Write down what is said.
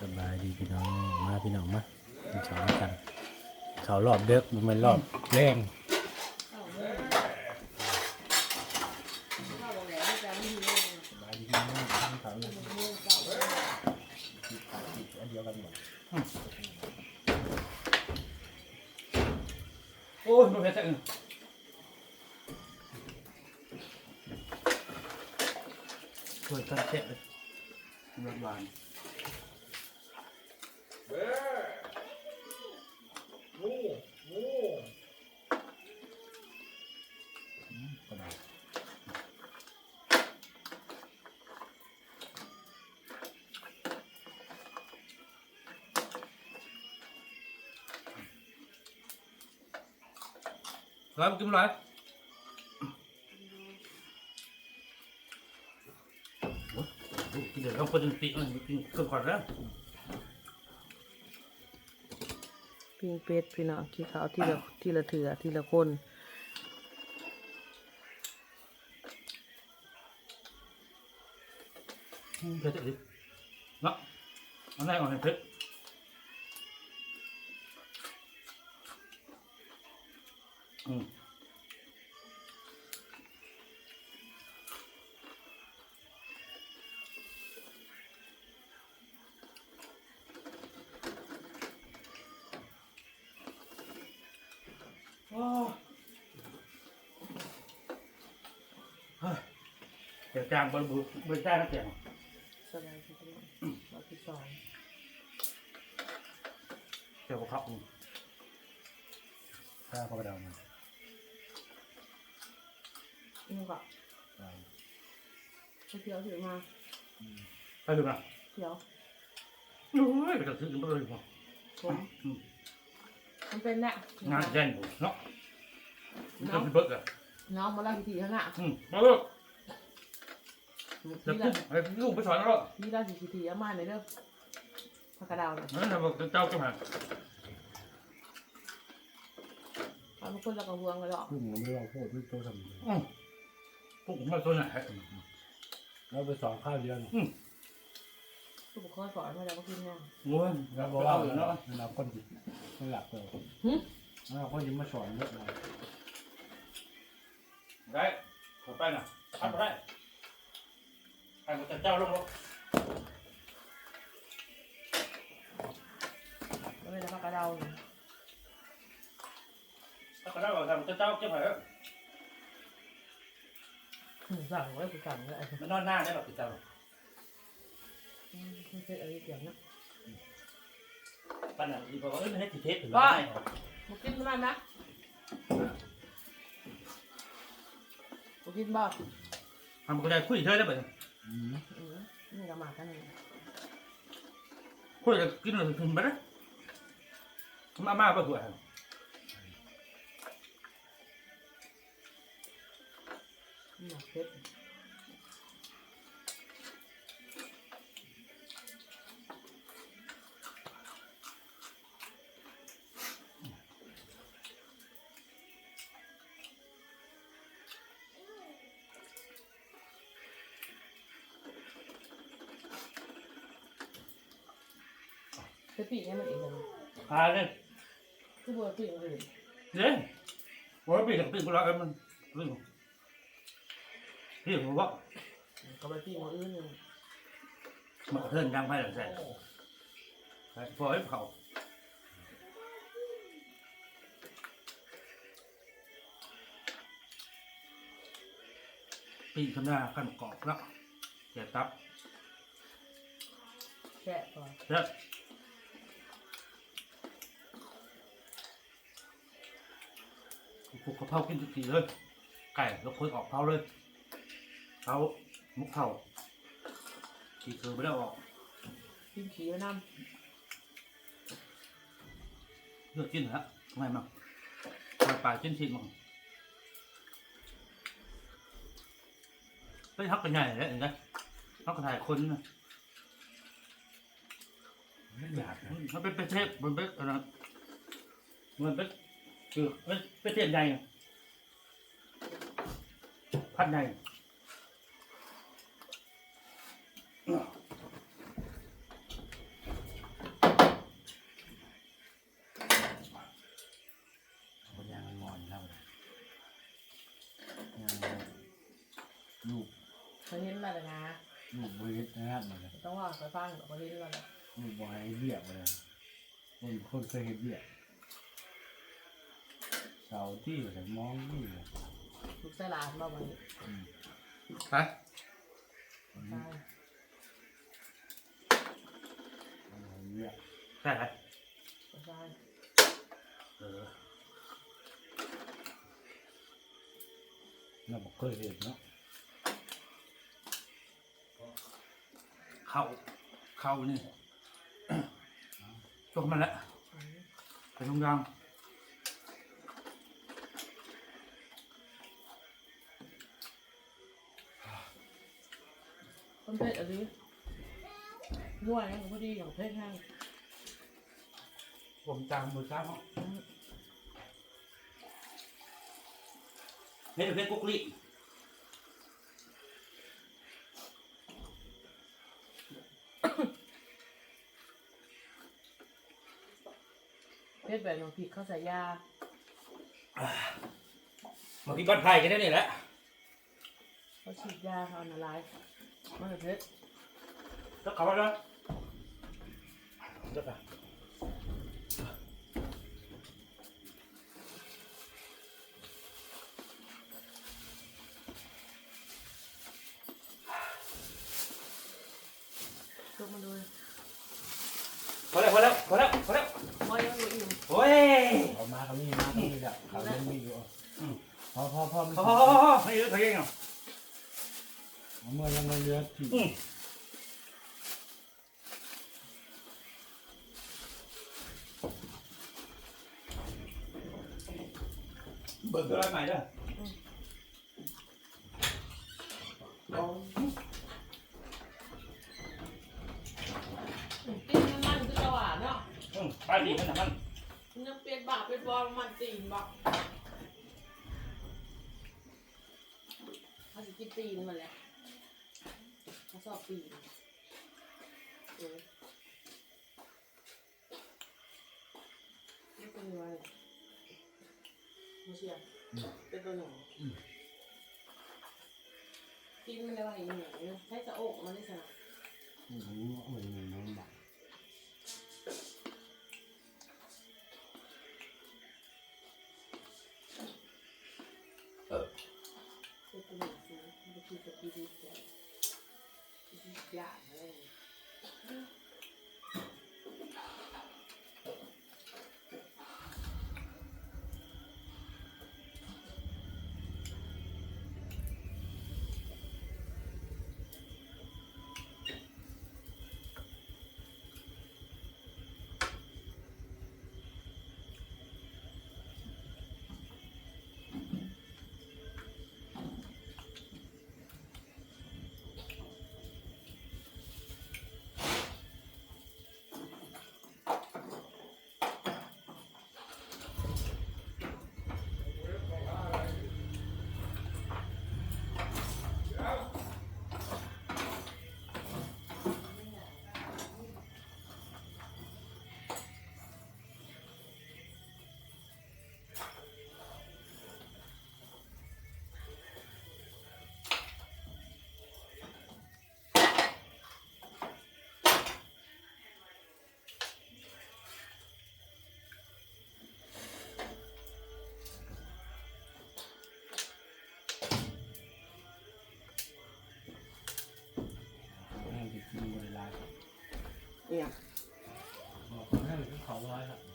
สบายดีพี่น้องมาพี่น้องมากินข้าวกันข้าวรอบเด็กมันเป็นรอบแรงสบายดีพี่น้องกินข้าวเลยอันเดียวกันหมดโอ้ยมันเพชรอื่นช่วยกันเช็ดเลย รถบานก็ได้ร้อยกินร้อยโอ้ เดี๋ยวต้องคนจนติมันกินเครื่องก่อนแล้วปิ้งเป็ดพี่น้องขี้ขาวทีละทีละเถื่อทีละคนเพชรดิเนาะเอาแรกก่อนให้เพชรอืม เดี๋ยวจางบนบุบนจ้างนักเสียงสบายดีพี่น้องรอบที่สองเดี๋ยวเขาข้าวข้าวดาวมานี่ก็ได้เที่ยวถือมาไปดูนะเที่ยวโอ้ยไปตัดซื้อกันไปเลยพ่อผมมันเป็นแหละงานแย่งผมเนาะมันจะเป็นเบิกอะเน้องมาเล่าทีข้างหน้าอืมมาเลิก จะนี่พุ่ละงไอ้ลูกไปสอนแล้ว นี่ละทีทีเอามาในอยเด้อผักกระดาวเนี่ยนั่นทำบอกเจ้าเจ้าหาเอาทุกคนแล้วก็ห่วงกันหรอกพึ่งมันไม่รอพูดไม่โตทำเลยอืมพวกผมมาตัวไหนแล้วไปสอนข้าวเดียวนี่ทุกคนสอนมาแล้วก็กินเนี่ยโอ้ยแล้วบบบออกกว่าว่าเนาะเราคนจิตไม่หลับเลยหึแล้วคนยิ้มมาสอนเยอะเลยได้ขอไปน่ะทำไปได้ ใครมาจะเจ้าลงรถแล้วเป็นผักกระดาวเนี่ยถ้าเขาได้บอกทำจะเจ้าเจ้าไหนอืมสั่งไว้กูสั่งเลยมันนอนหน้าได้หรอเจ้าอืมไม่ใช่อะไรอย่างนั้นปันอะอีบอกว่าเอ้ยไม่ให้ติดเทปถึงว่าได้มากินมันนะมากินบ่ทำก็ได้คุยเธอได้ไหม อืมอืมนี่เรามากันเลยคุยจะกินอะไรถึงไปนะมาม่าก็สวยนี่หนักเพชร ไปปีกให้มันเองเลยหาเลยคือบัวปีกมันเลยเด้ว่าปีกับปีกูรักกันมันเรื่องเรื่องว่าก็ไปปีกมันอื่นเลยมาเทินดังไปหลังแสนพอให้เขาปีข้างหน้าขั้นกรอบแล้วแกตับแค่ก่อนแล้ วกูกระเพรากินทุกทีเลย ไก่แล้วคนออกเผาเลยเผามุกเผาขี่คือไม่ได้ออกกินขี้ไว้น้เลือกกินฮะไม่มั้งปลาปลากินชิ้นมั้งเฮ้ยฮักกันใหญ่เลยเห็นไหมฮักกันถ่ายคนนะไม่อยากนะมันเป็นประเทศมันเป็นอะไรมันเป็น คือไปเทียบใหญ่พัดใดลูกเขาเห็นมาแล้วนะลูกบริเวณนะครับมันต้องว่าไปฟังกับอริเวณเราลูกบอยเบี้ยมาเลยคนเคยเห็นเบี้ย เสาที่แต่มองนี่เลยลูกไส้หลานบ้างวันนี้อืมไปใช่เอาเบี้ยใช่ไหมใช่เออเราบอกเคยเห็นเนาะเข้าเข้านี่จบมันแล้วไปตรงกลางคน เพชรอะไรนวดนะพอดีอย่างเพชรแห้งผมจางมือจ้างเนาะเป็นเพชรกุ๊กลี่เพชรแบบน้องผิดเข้าใส่ยามาพี่บ้านไผ่กันได้เนี่ยแหละเขาฉีดยาเขาอันตราย มันเป็นเพชรแล้วเขาว่าแล้วเดี๋ยวก่อนยกมาดูพอแล้วพอแล้วพอแล้วพอแล้วมอยยังไม่อิ่มโอ้ยเอามาเขามีมาเขามีแบบเขาเล่นมีอยู่พอพอพอมันพอพอพอไม่เยอะเขาเยอะเนาะเอา เมื่อยังไม่เยอะที่อืมเบิกอะไรใหม่เด้อกินน้ำมันคือจะหวานเนาะอืมไปดีมันนะมันมันยังเปลี่ยนบาปเป็นบอลมันตีนบอกเขาจะกินตีนมันแหละเขา ชอบปีนี่เป็นอะไรไม่เชื่อเป็นตัวหนูกินมันอะไรอย่างเงี้ยใช้สะโอกมันได้สนะโอ้โหโอ้โหน้อ Yeah. ดีอยากอะไรให้ไปกินบริลาครับเนี่ยบอกให้เขาร้อยครับ